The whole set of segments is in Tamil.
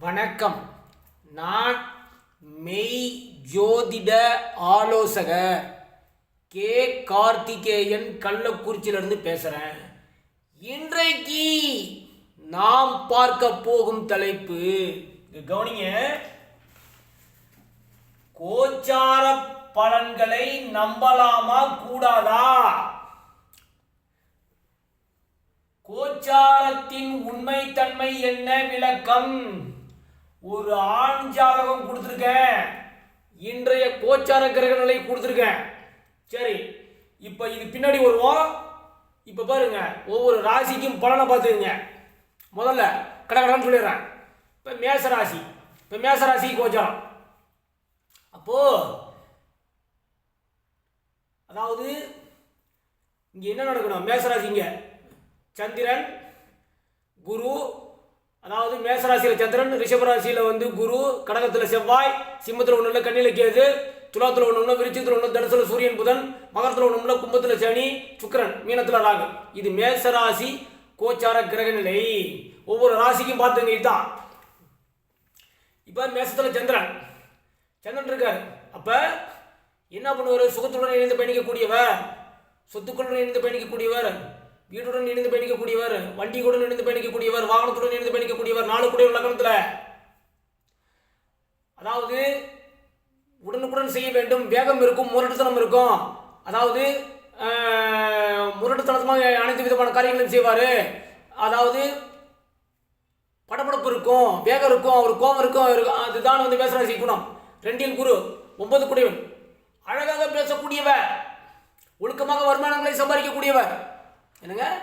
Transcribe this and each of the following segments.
வணக்கம். நான் மெய் ஜோதிட ஆலோசகர் கே. கார்த்திகேயன் கள்ளக்குறிச்சியிலிருந்து பேசுகிறேன் இன்றைக்கு நாம் பார்க்க போகும் தலைப்பு கவனிங்க. கோச்சார பலன்களை நம்பலாமா கூடாதா? கோச்சாரத்தின் உண்மைத்தன்மை என்ன விளக்கம்? ஒரு ஆண் ஜாதகம் கொடுத்துருக்கேன். இன்றைய கோச்சார கிரக நிலை கொடுத்துருக்கேன். சரி இப்போ இது பின்னாடி வருவோம் இப்போ பாருங்க ஒவ்வொரு ராசிக்கும் பலனை பார்த்துக்குங்க. முதல்ல கடகடன்னு சொல்லிடுறேன். இப்போ மேச ராசி. இப்போ மேச ராசி கோச்சாரம். அப்போ அதாவது இங்கே என்ன நடக்கணும்? மேசராசிங்க சந்திரன் குரு அதாவது மேசராசியில் சந்திரன் ரிஷபராசியில் வந்து குரு கடகத்தில் செவ்வாய் சிம்மத்தில் ஒன்று கண்ணில கேது துலாத்தில் ஒன்று விருச்சத்தில் ஒன்று தனுசில் சூரியன் புதன் மகரத்தில் ஒன்று கும்பத்தில் சனி சுக்கரன் மீனத்தில் ராகு. இது மேசராசி கோச்சார கிரக நிலை. ஒவ்வொரு ராசிக்கும் பார்த்துங்க இதுதான். இப்போ மேசத்தில் சந்திரன். சந்திரன் இருக்கார். அப்போ என்ன பண்ணுவார்? சுகத்துடன் இணைந்து பயணிக்கக்கூடியவர். சொத்துக்களுடன் இணைந்து பயணிக்கக்கூடியவர். வீட்டுடன் இணைந்து பயணிக்கக்கூடியவர் வண்டியுடன் இணைந்து பயணிக்கக்கூடியவர் வாகனத்துடன் இணைந்து பயணிக்கக்கூடியவர் நாலு கூடிய லக்கணத்தில் அதாவது உடனுக்குடன் செய்ய வேண்டும். வேகம் இருக்கும் முரட்டுத்தனம் இருக்கும். அதாவது முரட்டுத்தனமாக அனைத்து விதமான காரியங்களையும் செய்வார். அதாவது படபடப்பு இருக்கும் வேகம் இருக்கும் அவர் கோபம் இருக்கும் அதுதான் வந்து மேசராசி குணம். ரெண்டில் குரு ஒன்பது குடைவன் அழகாக பேசக்கூடியவர் ஒழுக்கமாக வருமானங்களை சம்பாதிக்கக்கூடியவர். என்னங்க?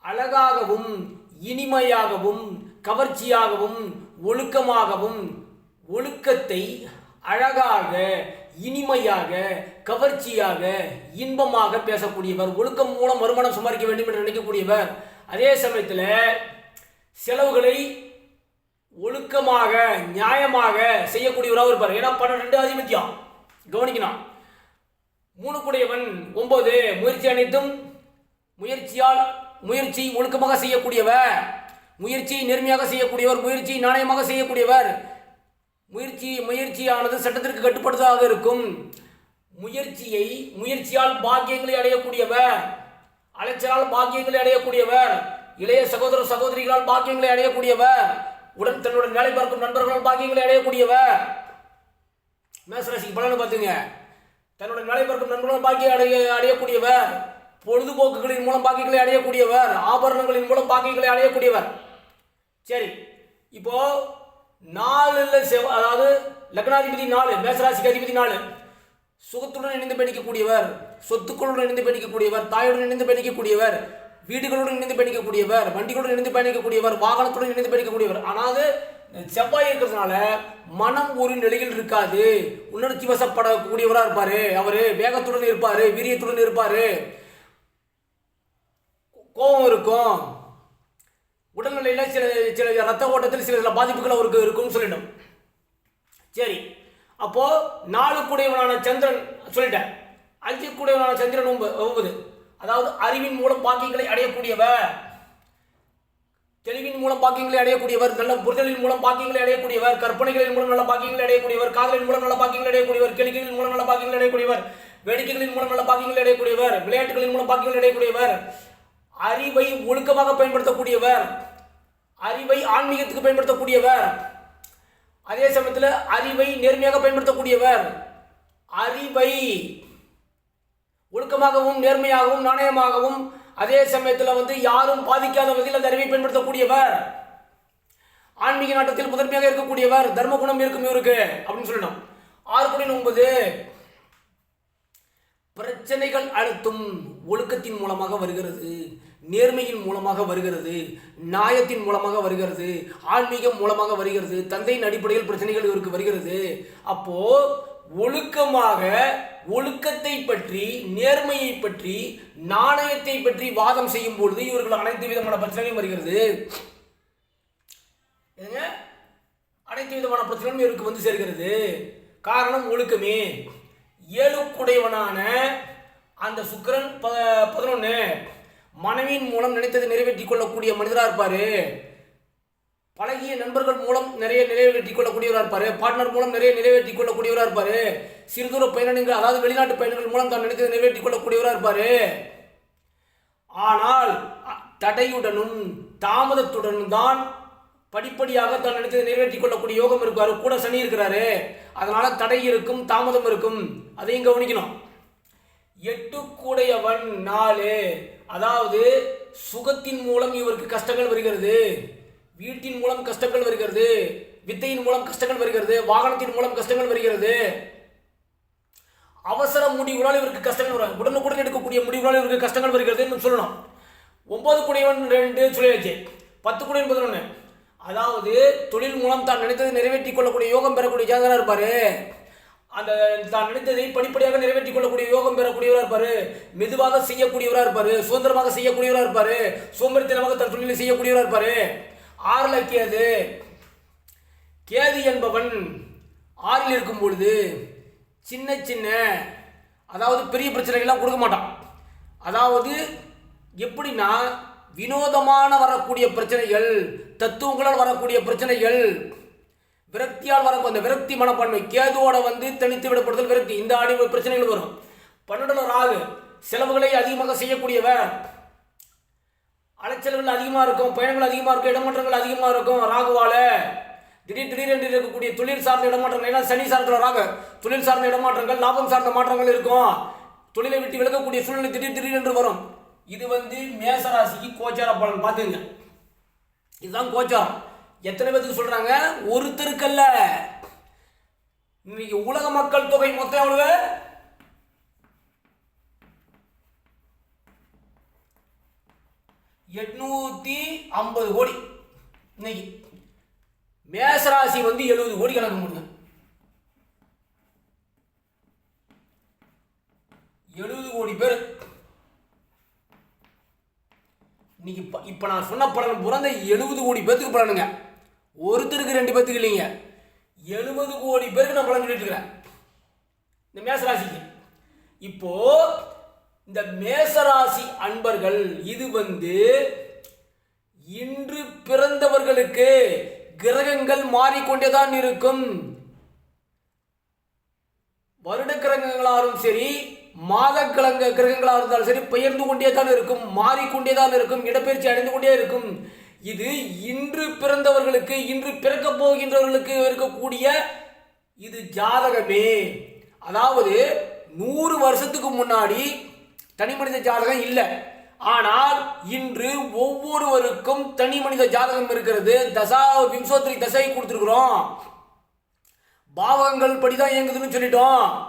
அழகாகவும் இனிமையாகவும் கவர்ச்சியாகவும் ஒழுக்கமாகவும் ஒழுக்கத்தை அழகாக இனிமையாக கவர்ச்சியாக இன்பமாக பேசக்கூடியவர் ஒழுக்கம் மூலம் வருமானம் சம்பாதிக்க வேண்டும் என்று நினைக்கக்கூடியவர். அதே சமயத்தில் செலவுகளை ஒழுக்கமாக நியாயமாக செய்யக்கூடியவராக இருப்பார். ஏன்னா பன்னெண்டு ஆதிபத்தியம். கவனிக்கணும். மூணு ஒன்பது முயற்சி அனைத்தும் முயற்சியால் முயற்சி ஒழுக்கமாக செய்யக்கூடியவர். முயற்சி நேர்மையாக செய்யக்கூடியவர் முயற்சி நாணயமாக செய்யக்கூடியவர். முயற்சி முயற்சியானது சட்டத்திற்கு கட்டுப்படுத்ததாக இருக்கும். முயற்சியை முயற்சியால் பாக்கியங்களை அடையக்கூடியவர். அலைச்சலால் பாக்கியங்களை அடையக்கூடியவர். இளைய சகோதர சகோதரிகளால் பாக்கியங்களை அடையக்கூடியவர். உடன் தன்னுடன் வேலை பார்க்கும் நண்பர்களால் பாக்கியங்களை அடையக்கூடியவர். மேசராசிக்கு பலனை பார்த்துங்க. தன்னுடன் வேலை பார்க்கும் நண்பர்களால் பாக்கியம் அடைய அடையக்கூடியவர். பொழுதுபோக்குகளின் மூலம் பாக்கியங்களை அடையக்கூடியவர் ஆபரணங்களின் மூலம் பாக்கியங்களை அடையக்கூடியவர். சரி இப்போ நாலுல செவ் அதாவது லக்னாதிபதி நாலு மேசராசிக்கு அதிபதி நாலு. சுகத்துடன் இணைந்து பயணிக்கக்கூடியவர் சொத்துக்களுடன் இணைந்து பயணிக்கக்கூடியவர் தாயுடன் இணைந்து பயணிக்கக்கூடியவர் வீடுகளுடன் இணைந்து பயணிக்கக்கூடியவர் வண்டிகளுடன் இணைந்து பயணிக்கக்கூடியவர் வாகனத்துடன் இணைந்து பயணிக்கக்கூடியவர். ஆனால் செவ்வாய் இருக்கிறதுனால மனம் ஒரு நிலையில் இருக்காது. உணர்ச்சி வசப்படக்கூடியவராக இருப்பார். அவர் வேகத்துடன் இருப்பார் வீரியத்துடன் இருப்பார். கோபம் இருக்கும். உடல்நிலையில் சில சில ரத்த ஓட்டத்தில் சில சில பாதிப்புகள் அவருக்கு இருக்கும்னு சொல்லிட்டோம். சரி. அப்போது நாலு கூடையவனான சந்திரன் சொல்லிட்டேன். அஞ்சு கூடையவனான சந்திரன் ஒன்பது ஒன்பது. அதாவது அறிவின் மூலம் பாக்கியங்களை அடையக்கூடியவர். தெளிவின் மூலம் பாக்கியங்களை அடையக்கூடியவர் நல்ல புரிதலின் மூலம் பாக்கியங்களை அடையக்கூடியவர் கற்பனைகளின் மூலம் நல்ல பாக்கியங்களை அடையக்கூடியவர் காதலின் மூலம் நல்ல பாக்கியங்களை அடையக்கூடியவர் கேளிக்கைகளின் மூலம் நல்ல பாக்கியங்களை அடையக்கூடியவர் வேடிக்கைகளின் மூலம் நல்ல பாக்கியங்களை அடையக்கூடியவர் விளையாட்டுகளின் மூலம் பாக்கியங்களை அடையக்கூடியவர் அறிவை ஒழுக்கமாக பயன்படுத்தக்கூடியவர். அறிவை ஆன்மீகத்துக்கு பயன்படுத்தக்கூடியவர். அதே சமயத்தில் அறிவை நேர்மையாக பயன்படுத்தக்கூடியவர். அறிவை ஒழுக்கமாகவும் நேர்மையாகவும் நாணயமாகவும் அதே சமயத்தில் வந்து யாரும் பாதிக்காத வகையில் அந்த அறிவை பயன்படுத்தக்கூடியவர். ஆன்மீக நாட்டத்தில் முதன்மையாக இருக்கக்கூடியவர் தர்ம குணம் இருக்கும் இவருக்கு அப்படின்னு சொல்லணும். ஆறு ஒன்பது பிரச்சனைகள் அனைத்தும் ஒழுக்கத்தின் மூலமாக வருகிறது. நேர்மையின் மூலமாக வருகிறது நியாயத்தின் மூலமாக வருகிறது ஆன்மீகம் மூலமாக வருகிறது தந்தையின் அடிப்படையில் பிரச்சனைகள் இவருக்கு வருகிறது. அப்போ ஒழுக்கமாக ஒழுக்கத்தை பற்றி நேர்மையை பற்றி நாணயத்தை பற்றி வாதம் செய்யும் பொழுது இவர்கள் அனைத்து விதமான பிரச்சனையும் வருகிறது. ஏங்க? அனைத்து விதமான பிரச்சனையும் இவருக்கு வந்து சேர்கிறது. காரணம் ஒழுக்கமே. ஏழுக்குடையவனான அந்த சுக்கிரன் ப பதினொன்று மனைவியின் மூலம் நினைத்ததை நிறைவேற்றிக் கொள்ளக்கூடிய மனிதராக இருப்பார். பழகிய நண்பர்கள் மூலம் நிறைய நிறைவேற்றிக் கொள்ளக்கூடியவராக இருப்பார். பார்ட்னர் மூலம் நிறைய நிறைவேற்றிக் கொள்ளக்கூடியவராக இருப்பார். சிறுதூர பயணங்கள் அதாவது வெளிநாட்டு பயணங்கள் மூலம் தான் நினைத்ததை நிறைவேற்றிக் கொள்ளக்கூடியவராக இருப்பார். ஆனால் தடையுடனும் தாமதத்துடனும் தான் படிப்படியாக தான் நினைத்ததை நிறைவேற்றிக் கொள்ளக்கூடிய யோகம் இருக்கார் கூட சனி இருக்கிறாரு. அதனால தடை இருக்கும் தாமதம் இருக்கும். அதையும் கவனிக்கணும். எட்டு கூடையவன் நாலு. அதாவது சுகத்தின் மூலம் இவருக்கு கஷ்டங்கள் வருகிறது. வீட்டின் மூலம் கஷ்டங்கள் வருகிறது. வித்தையின் மூலம் கஷ்டங்கள் வருகிறது. வாகனத்தின் மூலம் கஷ்டங்கள் வருகிறது. அவசர முடிவுகளால் இவருக்கு கஷ்டங்கள் வரும் உடனுக்குடன் எடுக்கக்கூடிய முடிவுகளால் இவருக்கு கஷ்டங்கள் வருகிறதுன்னு சொல்லணும் ஒன்பது குடையவன் ரெண்டு சொல்லியாச்சு. பத்து குடையவன் பதினொன்று அதாவது தொழில் மூலம் தான் நினைத்ததை நிறைவேற்றி கொள்ளக்கூடிய யோகம் பெறக்கூடிய ஜாதகராக இருப்பாரு. அந்த தான் நினைத்ததை படிப்படியாக நிறைவேற்றிக் கொள்ளக்கூடிய யோகம் பெறக்கூடியவராக இருப்பாரு. மெதுவாக செய்யக்கூடியவராக இருப்பாரு. சுதந்திரமாக செய்யக்கூடியவராக இருப்பாரு. சோம்பேறித்தனமாக தன் தொழிலை செய்யக்கூடியவராக இருப்பாரு. ஆறுல கேது. கேது என்பவன் ஆறில் இருக்கும் பொழுது சின்ன சின்ன அதாவது பெரிய பிரச்சனைகள்லாம் கொடுக்க மாட்டான். அதாவது எப்படின்னா வினோதமான வரக்கூடிய பிரச்சனைகள் தத்துவங்களால் வரக்கூடிய பிரச்சனைகள் விரக்தியால் வரக்கும் அந்த விரக்தி மனப்பான்மை. கேதுவோட வந்து தனித்து விடப்படுதல் விரக்தி. இந்த ஆடி பிரச்சனைகள் வரும். பன்னெண்டுல ராகு. செலவுகளை அதிகமாக செய்யக்கூடியவர். அலைச்சல்கள் அதிகமாக இருக்கும். பயணங்கள் அதிகமாக இருக்கும். இடமாற்றங்கள் அதிகமாக இருக்கும். ராகுவால திடீர் திடீரென்று இருக்கக்கூடிய தொழில் சார்ந்த இடமாற்றங்கள். ஏன்னா சனி சார்ந்த ராக. தொழில் சார்ந்த இடமாற்றங்கள் லாபம் சார்ந்த மாற்றங்கள் இருக்கும். தொழிலை விட்டு விலகக்கூடிய சூழ்நிலை திடீர் திடீரென்று வரும். இது வந்து மேசராசிக்கு கோச்சார பலன். பார்த்துங்க இதுதான் கோச்சாரம். எத்தனை பேத்துக்கு சொல்கிறாங்க ஒருத்தருக்கல்ல. இன்னைக்கு உலக மக்கள் தொகை மொத்தம் எவ்வளவு? எட்நூத்தி ஐம்பது கோடி. இன்னைக்கு மேசராசி வந்து எழுபது கோடி கணக்கு பண்ணுங்க எழுபது கோடி பேர். இன்னைக்கு இப்ப- நான் சொன்ன பலன் பிறந்த எழுபது கோடி பேத்துக்கு பலனுங்க. ஒருத்தருக்கு ரெண்டு பேத்துக்கு இல்லைங்க. எழுபது கோடி பேருக்கு நான் பலன் சொல்லிட்டு இருக்கிறேன் இந்த மேசராசிக்கு. இப்போ இந்த மேசராசி அன்பர்கள் இது வந்து இன்று பிறந்தவர்களுக்கு கிரகங்கள் மாறிக்கொண்டேதான் இருக்கும். வருட கிரகங்களாலும் சரி மாத கிழங்க கிரகங்களாக இருந்தாலும் சரி பெயர்ந்து கொண்டே தான் இருக்கும் மாறிக்கொண்டே தான் இருக்கும் இடப்பெயர்ச்சி அடைந்து கொண்டே இருக்கும். இது இன்று பிறந்தவர்களுக்கு இன்று பிறக்க போகின்றவர்களுக்கு இருக்கக்கூடிய இது ஜாதகமே. அதாவது நூறு வருஷத்துக்கு முன்னாடி தனி மனித ஜாதகம் இல்லை. ஆனால் இன்று ஒவ்வொருவருக்கும் தனி மனித ஜாதகம் இருக்கிறது. தசா விம்சோத்திரி தசை கொடுத்துருக்குறோம். பாவகங்கள் படிதான் இயங்குதுன்னு சொல்லிட்டோம்.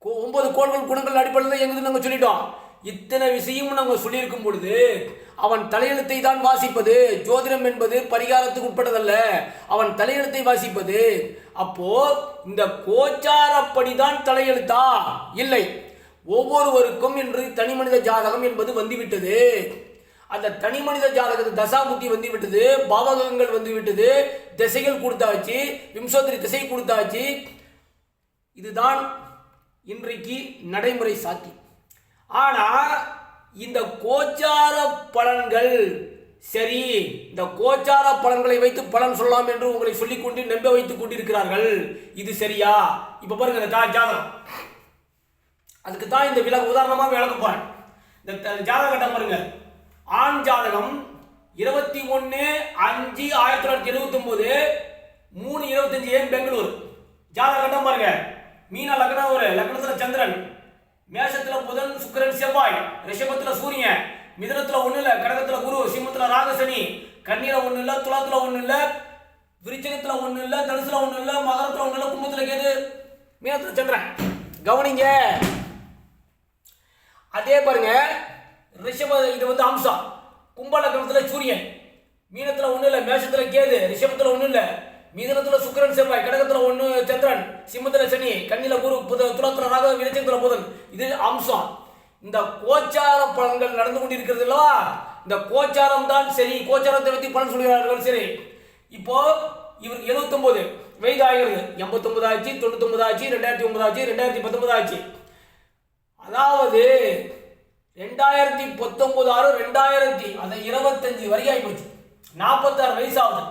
கோ- ஒன்பது கோள்கள் குணங்கள் அடிப்படையில் தான் இயங்குதுன்னு நாங்கள் சொல்லிட்டோம். இத்தனை விஷயமும் நாங்கள் சொல்லியிருக்கும் பொழுது அவன் தலையெழுத்தை தான் வாசிப்பது. ஜோதிடம் என்பது பரிகாரத்துக்கு உட்பட்டதல்ல. அவன் தலையெழுத்தை வாசிப்பது. அப்போ இந்த கோச்சாரப்படி தான் தலையெழுத்தா? இல்லை. ஒவ்வொருவருக்கும் என்று தனி மனித ஜாதகம் என்பது வந்துவிட்டது. அந்த தனி மனித ஜாதகத்து தசாபுத்தி வந்து விட்டது பாவகங்கள் வந்து விட்டது திசைகள் கொடுத்தாச்சு. விம்சோத்திரி திசை கொடுத்தாச்சு. இதுதான் இன்றைக்கு நடைமுறை சாத்தியம். ஆனால் இந்த கோச்சார பலன்கள் சரி இந்த கோச்சார பலன்களை வைத்து பலன் சொல்லலாம் என்று உங்களை சொல்லிக் கொண்டு நம்ப வைத்துக் கொண்டிருக்கிறார்கள். இது சரியா? இப்ப பாருங்க இந்த ஜாதகம். அதுக்கு தான் இந்த விலகு உதாரணமாக விளக்க போறேன். இந்த த- பாருங்க. ஆண் ஜாதகம் இருபத்தி ஒன்று அஞ்சு ஆயிரத்தி தொள்ளாயிரத்தி எழுபத்தி ஒன்பது மூணு இருபத்தஞ்சு ஏன் பெங்களூர்? ஜாதக பாருங்க. மீனா லக்னம் ஒரு லக்னத்தில் சந்திரன். மேஷத்துல புதன் சுக்கரன் செவ்வாய். ரிஷபத்துல சூரியன். மிதனத்துல ஒண்ணு இல்ல கடகத்துல குரு சிம்மத்துல ராகசனி கண்ணீர ஒண்ணு இல்ல துலாத்துல ஒண்ணு இல்ல விருச்சகத்துல ஒண்ணு இல்ல தனுசுல ஒண்ணு இல்ல மகரத்துல ஒண்ணு இல்ல கும்பத்துல கேது மீனத்துல சந்திரன். கவனிங்க. அதே பாருங்க ரிஷப இது வந்து அம்சம். கும்ப லக்னத்துல சூரியன். மீனத்துல ஒண்ணு இல்ல மேஷத்துல கேது ரிஷபத்துல ஒண்ணு இல்ல மீதனத்துல சுக்கிரன் செவ்வாய் கடகத்துல ஒண்ணு சந்திரன் சிம்மத்துல சனி கண்ணில குரு புத துலத்துல ராக விருச்சகத்துல புதன். இது அம்சம். இந்த கோச்சார பலன்கள் நடந்து கொண்டிருக்கிறது இல்லவா இந்த கோச்சாரம் தான் சரி கோச்சாரத்தை பத்தி பலன் சொல்கிறார்கள் சரி. இப்போ இவர் 79 வயது ஆகிறது. எண்பத்தொன்பது ஆச்சு தொண்ணூத்தொன்பது ஆச்சு ரெண்டாயிரத்தி ஒன்பது ஆச்சு ரெண்டாயிரத்தி பத்தொன்பது ஆச்சு அதாவது ரெண்டாயிரத்தி பத்தொன்பது ஆறு ரெண்டாயிரத்தி அந்த இருபத்தஞ்சு வரைக்கும் ஆகி போச்சு நாற்பத்தாறு வயசு ஆகுது.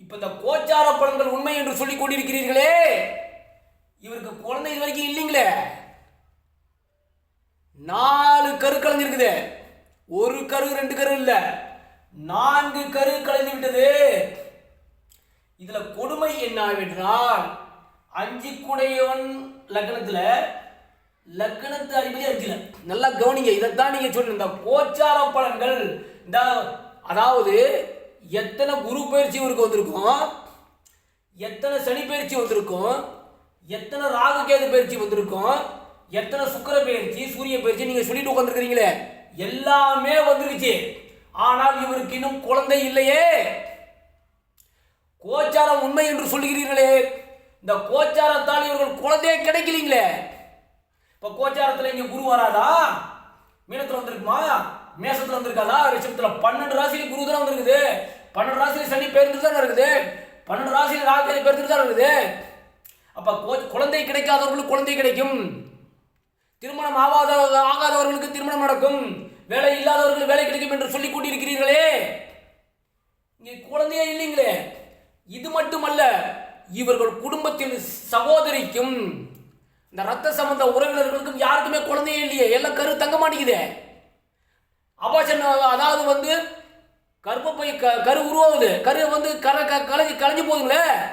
இப்ப இந்த கோச்சார பலன்கள் உண்மை என்று சொல்லிக் கொண்டிருக்கிறீர்களே. இவருக்கு குழந்தை இது வரைக்கும் இல்லைங்களே. நாலு கரு கலைஞ்சிருக்குது ஒரு கரு ரெண்டு கரு இல்ல. நான்கு கரு கலந்து விட்டது. இதுல கொடுமை என்னவென்றால் அஞ்சு குடையவன் லக்னத்துல லக்னத்து அதிபதி அஞ்சுல நல்லா கவனிங்க இதைத்தான் நீங்க சொல்லுங்க இந்த கோச்சார பலன்கள் இந்த அதாவது எத்தனை குரு பயிற்சி இவருக்கு வந்திருக்கும்? எத்தனை சனி பயிற்சி வந்திருக்கும்? எத்தனை ராகு கேது பயிற்சி வந்திருக்கும்? எத்தனை சுக்கிர பயிற்சி சூரிய பயிற்சி நீங்கள் சொல்லிட்டு உட்காந்துருக்கிறீங்களே எல்லாமே வந்துருச்சு. ஆனால் இவருக்கு இன்னும் குழந்தை இல்லையே. கோச்சாரம் உண்மை என்று சொல்லுகிறீர்களே. இந்த கோச்சாரத்தால் இவர்கள் குழந்தையே கிடைக்கலீங்களே. இப்போ கோச்சாரத்தில் இங்கே குரு வராதா? மீனத்தில் வந்திருக்குமா? மேசத்தில் வந்திருக்காதா ரிஷபத்துல பன்னெண்டு ராசியில குரு தான் வந்திருக்குது. பன்னெண்டு ராசியில் சனி பேருந்து தானே இருக்குது? பன்னெண்டு ராசியில் ராகு பேருந்து தான் இருக்குது? அப்போ கோ- குழந்தை கிடைக்காதவர்களுக்கு குழந்தை கிடைக்கும். திருமணம் ஆகாத ஆகாதவர்களுக்கு திருமணம் நடக்கும். வேலை இல்லாதவர்கள் வேலை கிடைக்கும் என்று சொல்லிக் கூட்டியிருக்கிறீர்களே இங்கே குழந்தையே இல்லைங்களே. இது மட்டுமல்ல இவர்கள் குடும்பத்தின் சகோதரிக்கும் இந்த ரத்த சம்பந்த உறவினர்களுக்கும் யாருக்குமே குழந்தையே இல்லையே. எல்லாம் கரு தங்க மாட்டேங்குதே. அபாஷன் அதாவது வந்து கர்ப்பப்பை க கரு உருவாகுது. கரு வந்து கர க- கலைஞ்சு கலைஞ்சு போகுதுங்களே.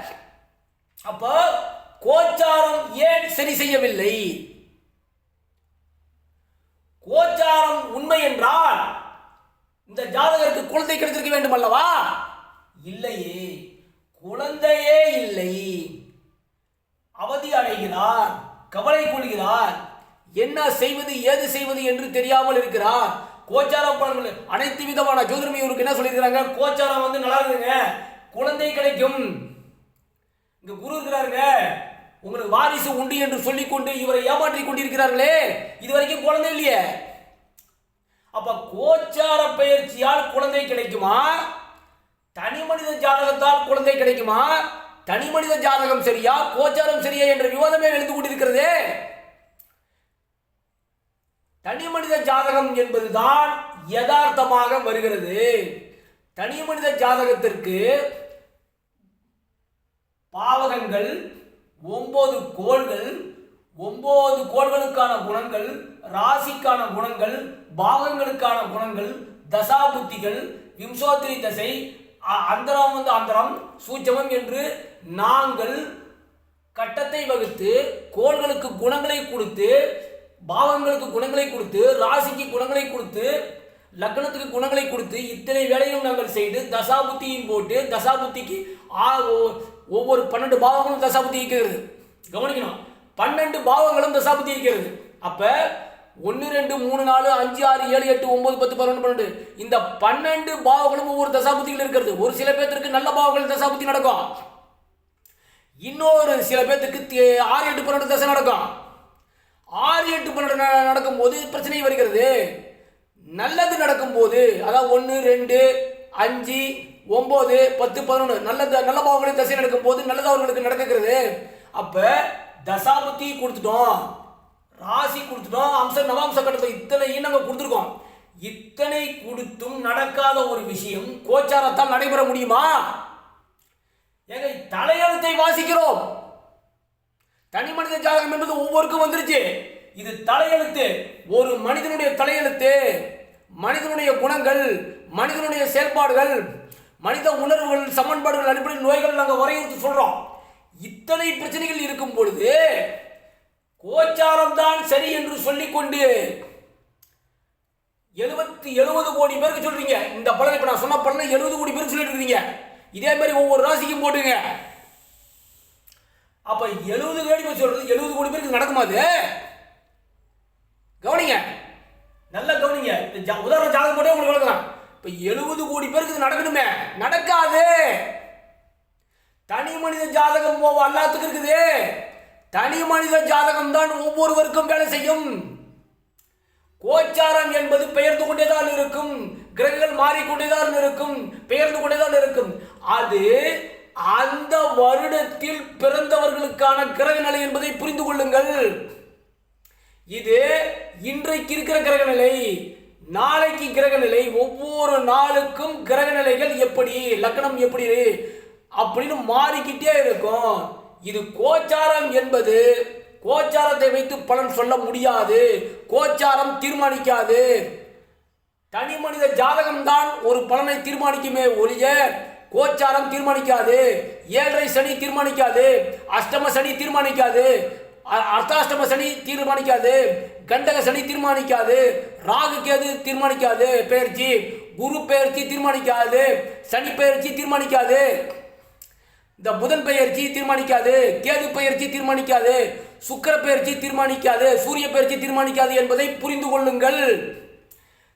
அப்போ கோச்சாரம் ஏன் சரி செய்யவில்லை? கோச்சாரம் உண்மை என்றால் இந்த ஜாதகருக்கு குழந்தை கிடைத்திருக்க வேண்டும் அல்லவா? இல்லையே. குழந்தையே இல்லை. அவதி அடைகிறார் கவலை கொள்கிறார். என்ன செய்வது ஏது செய்வது என்று தெரியாமல் இருக்கிறார். கோச்சார பலன்கள் அனைத்து விதமான ஜோதிடமே இவருக்கு என்ன சொல்லியிருக்கிறாங்க? கோச்சாரம் வந்து நல்லா இருக்குங்க குழந்தை கிடைக்கும். இங்க குரு இருக்கிறாருங்க. உங்களுக்கு வாரிசு உண்டு என்று சொல்லிக்கொண்டு இவரை ஏமாற்றி கொண்டிருக்கிறார்களே. இது வரைக்கும் குழந்தை இல்லையே. அப்ப கோச்சார பயிற்சியால் குழந்தை கிடைக்குமா? தனி மனித ஜாதகத்தால் குழந்தை கிடைக்குமா? தனி மனித ஜாதகம் சரியா? கோச்சாரம் சரியா என்ற விவாதமே எழுந்து கொண்டிருக்கிறதே. தனி மனித ஜாதகம் என்பதுதான் யதார்த்தமாக வருகிறது. தனி மனித ஜாதகத்திற்கு பாவகங்கள் ஒன்பது கோள்கள் ஒன்பது கோள்களுக்கான குணங்கள் ராசிக்கான குணங்கள் பாகங்களுக்கான குணங்கள் தசாபுத்திகள் விம்சோத்திரி தசை அ- அந்தரம் வந்து அந்தரம் சூச்சமம் என்று நாங்கள் கட்டத்தை வகுத்து கோள்களுக்கு குணங்களை கொடுத்து பாவங்களுக்கு குணங்களை கொடுத்து ராசிக்கு குணங்களை கொடுத்து லக்னத்துக்கு குணங்களை கொடுத்து இத்தனை வேலையும் நாங்கள் செய்து தசாபுத்தியும் போட்டு தசாபுத்திக்கு ஆ ஒ- ஒவ்வொரு பன்னெண்டு பாவங்களும் தசாபுத்தி இருக்கிறது. கவனிக்கணும். பன்னெண்டு பாவங்களும் தசாபுத்தி இருக்கிறது. அப்ப ஒன்று ரெண்டு மூணு நாலு அஞ்சு ஆறு ஏழு எட்டு ஒன்பது பத்து பதினொன்று பன்னெண்டு. இந்த பன்னெண்டு பாவங்களும் ஒவ்வொரு தசாபுத்திகள் இருக்கிறது. ஒரு சில பேர்த்திற்கு நல்ல பாவங்கள் தசாபுத்தி நடக்கும். இன்னொரு சில பேர்த்துக்கு தே- ஆறு எட்டு பன்னெண்டு தசை நடக்கும். ஆறு எட்டு பன்னெண்டு ந- நடக்கும்போது பிரச்சனை வருகிறது. நல்லது நடக்கும்போது அதாவது ஒன்று ரெண்டு அஞ்சு ஒம்பது பத்து பதினொன்று நல்ல நல்ல பாவங்களை தசை நடக்கும்போது நல்லது அவர்களுக்கு நடக்குகிறது. அப்போ தசாபுத்தி கொடுத்துட்டோம். ராசி கொடுத்துட்டோம். அம்ச நவாம்ச கட்டத்தை இத்தனையும் நம்ம கொடுத்துருக்கோம். இத்தனை கொடுத்தும் நடக்காத ஒரு விஷயம் கோச்சாரத்தால் நடைபெற முடியுமா? ஏங்க தலையெழுத்தை வாசிக்கிறோம். தனி மனித ஜாதகம் என்பது ஒவ்வொருக்கும் வந்துருச்சு. இது தலையெழுத்து. ஒரு மனிதனுடைய தலையெழுத்து. மனிதனுடைய குணங்கள் மனிதனுடைய செயல்பாடுகள் மனித உணர்வுகள் சமன்பாடுகள் அடிப்படையில் நோய்கள் நாங்கள் வரையறுத்து சொல்றோம். இத்தனை பிரச்சனைகள் இருக்கும் பொழுது கோச்சாரம் தான் சரி என்று சொல்லிக்கொண்டு எழுபத்தி எழுபது கோடி பேருக்கு சொல்றீங்க. இந்த பலன் இப்ப நான் சொன்ன பலனை எழுபது கோடி பேருக்கு சொல்லிட்டு இருக்கீங்க. இதே மாதிரி ஒவ்வொரு ராசிக்கும் போட்டுங்க. அப்ப எழுபது கோடி பேர் சொல்றது எழுபது கோடி பேருக்கு நடக்குமா அது? கவனிங்க. நல்லா கவனிங்க. உதாரணம் ஜாதகம் போட்டே உங்களுக்கு விளக்கலாம் இப்ப எழுபது கோடி பேருக்கு இது நடக்கணுமே. நடக்காது. தனி மனித ஜாதகம் போ- எல்லாத்துக்கும் இருக்குது. தனி மனித ஜாதகம் தான் ஒவ்வொருவருக்கும் வேலை செய்யும். கோச்சாரம் என்பது பெயர்ந்து கொண்டேதான் இருக்கும். கிரகங்கள் மாறிக்கொண்டேதான் இருக்கும். பெயர்ந்து கொண்டேதான் இருக்கும். அது அந்த வருடத்தில் பிறந்தவர்களுக்கான கிரக நிலை என்பதை புரிந்து கொள்ளுங்கள். இது இன்றைக்கு இருக்கிற கிரக நிலை நாளைக்கு கிரக நிலை ஒவ்வொரு நாளுக்கும் கிரக நிலைகள் எப்படி லக்னம் எப்படி அப்படின்னு மாறிக்கிட்டே இருக்கும். இது கோச்சாரம் என்பது கோச்சாரத்தை வைத்து பலன் சொல்ல முடியாது கோச்சாரம் தீர்மானிக்காது. தனி மனித ஜாதகம் தான் ஒரு பலனை தீர்மானிக்குமே ஒழிய கோச்சாரம் தீர்மானிக்காது. ஏழரை சனி தீர்மானிக்காது. அஷ்டம சனி தீர்மானிக்காது. அ- அர்த்தாஷ்டம சனி தீர்மானிக்காது. கண்டக சனி தீர்மானிக்காது. ராகு கேது தீர்மானிக்காது. பெயர்ச்சி குரு பெயர்ச்சி தீர்மானிக்காது. சனி பெயர்ச்சி தீர்மானிக்காது. இந்த புதன் பெயர்ச்சி தீர்மானிக்காது. கேது பெயர்ச்சி தீர்மானிக்காது. சுக்கர பெயர்ச்சி தீர்மானிக்காது. சூரிய பெயர்ச்சி தீர்மானிக்காது என்பதை புரிந்து கொள்ளுங்கள்.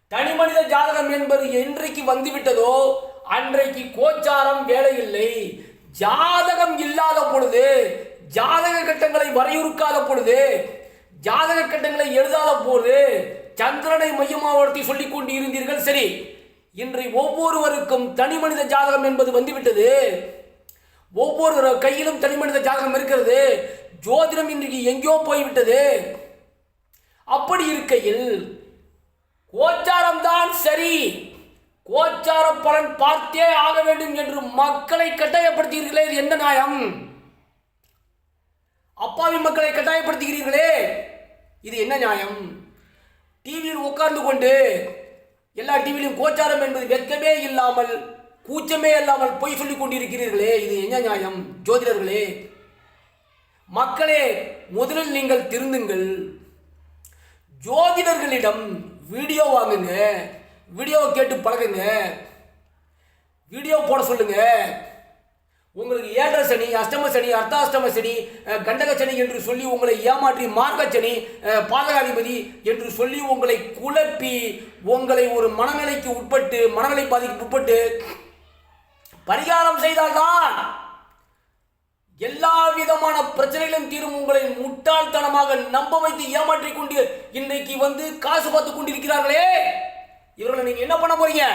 தனி மனித ஜாதகம் என்பது என்றைக்கு வந்துவிட்டதோ அன்றைக்கு கோச்சாரம் வேலை இல்லை ஜாதகம் இல்லாத பொழுது ஜாதக கட்டங்களை வரையுறுக்காத பொழுது ஜாதக கட்டங்களை எழுதாத போது சந்திரனை மையமாவர்த்தி சொல்லிக் கொண்டு இருந்தீர்கள். சரி இன்று ஒவ்வொருவருக்கும் தனி மனித ஜாதகம் என்பது வந்துவிட்டது. ஒவ்வொரு கையிலும் தனி மனித ஜாதகம் இருக்கிறது. ஜோதிடம் இன்றைக்கு எங்கேயோ போய்விட்டது. அப்படி இருக்கையில் கோச்சாரம் தான் சரி. கோச்சார பலன் பார்த்தே ஆக வேண்டும் என்று மக்களை கட்டாயப்படுத்துகிறீர்களே இது எந்த நியாயம்? அப்பாவி மக்களை கட்டாயப்படுத்துகிறீர்களே இது என்ன நியாயம்? டிவியில் உட்கார்ந்து கொண்டு எல்லா டிவியிலும் கோச்சாரம் என்பது வெட்கமே இல்லாமல் கூச்சமே இல்லாமல் பொய் சொல்லிக் கொண்டிருக்கிறீர்களே இது என்ன நியாயம்? ஜோதிடர்களே மக்களே முதலில் நீங்கள் திருந்துங்கள். ஜோதிடர்களிடம் வீடியோ வாங்குங்க. வீடியோவை கேட்டு பழகுங்க. வீடியோ போட சொல்லுங்க. உங்களுக்கு ஏழரை சனி அஷ்டம சனி அர்த்தாஷ்டம சனி கண்டக சனி என்று சொல்லி உங்களை ஏமாற்றி மார்க்க சனி பாதகாதிபதி என்று சொல்லி உங்களை குழப்பி உங்களை ஒரு மனநிலைக்கு உட்பட்டு மனநிலை பாதிக்கு உட்பட்டு பரிகாரம் செய்தால்தான் எல்லா விதமான பிரச்சனைகளும் தீரும். உங்களை முட்டாள்தனமாக நம்ப வைத்து ஏமாற்றிக் கொண்டு இன்னைக்கு வந்து காசு பார்த்து கொண்டிருக்கிறார்களே. இவர்களை நீங்க என்ன பண்ண போறீங்க?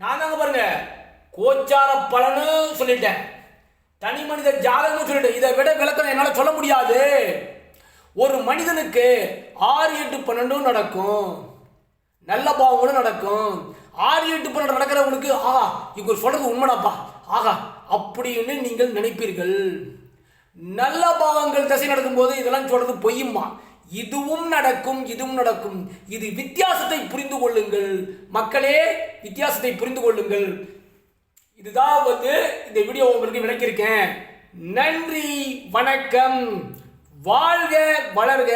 நான் தாங்க பாருங்க கோச்சார பலனு சொல்லிட்டேன். தனி மனித ஜாதகம்னு சொல்லிட்டேன். இதை விட விளக்கம் என்னால் சொல்ல முடியாது. ஒரு மனிதனுக்கு ஆறு எட்டு பன்னெண்டும் நடக்கும். நல்ல பாவங்களும் நடக்கும். ஆறு எட்டு பன்னெண்டு நடக்கிறவங்களுக்கு ஆஹா இவங்க சொல்றது உண்மைடாப்பா ஆகா அப்படின்னு நீங்கள் நினைப்பீர்கள். நல்ல பாவங்கள் தசை நடக்கும்போது இதெல்லாம் சொல்றது பொய்யுமா இதுவும் நடக்கும் இதுவும் நடக்கும். இது வித்தியாசத்தை புரிந்து கொள்ளுங்கள். மக்களே வித்தியாசத்தை புரிந்து கொள்ளுங்கள். இதுதான் வந்து இந்த வீடியோ உங்களுக்கு விளக்கியிருக்கேன். நன்றி வணக்கம். வாழ்க வளர்க.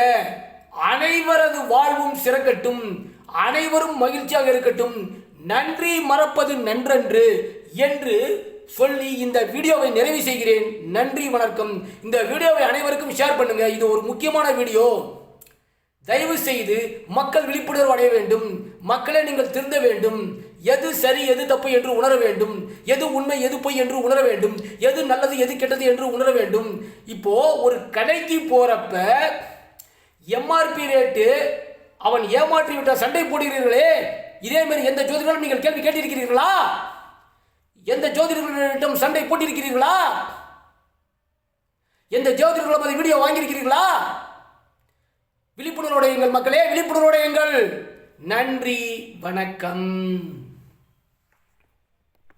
அனைவரது வாழ்வும் சிறக்கட்டும். அனைவரும் மகிழ்ச்சியாக இருக்கட்டும். நன்றி மறப்பது நன்றன்று என்று சொல்லி இந்த வீடியோவை நிறைவு செய்கிறேன். நன்றி வணக்கம். இந்த வீடியோவை அனைவருக்கும் ஷேர் பண்ணுங்க. இது ஒரு முக்கியமான வீடியோ. தயவு செய்து மக்கள் விழிப்புணர்வு அடைய வேண்டும். மக்களை நீங்கள் திருந்த வேண்டும். எது சரி எது தப்பு என்று உணர வேண்டும். எது உண்மை எது பொய் என்று உணர வேண்டும். எது நல்லது எது கெட்டது என்று உணர வேண்டும். இப்போ ஒரு கடைக்கு போறப்ப எம்ஆர்பி ரேட்டு அவன் ஏமாற்றி விட்ட சண்டை போடுகிறீர்களே. இதே மாதிரி எந்த ஜோதிடர்களும் நீங்கள் கேள்வி கேட்டிருக்கிறீர்களா? எந்த ஜோதிடர்களிடம் சண்டை போட்டிருக்கிறீர்களா? எந்த ஜோதிடர்களும் அந்த வீடியோ வாங்கியிருக்கிறீர்களா? விழிப்புணர்வோட எங்கள் மக்களே விழிப்புணர்வோட எங்கள் நன்றி வணக்கம்.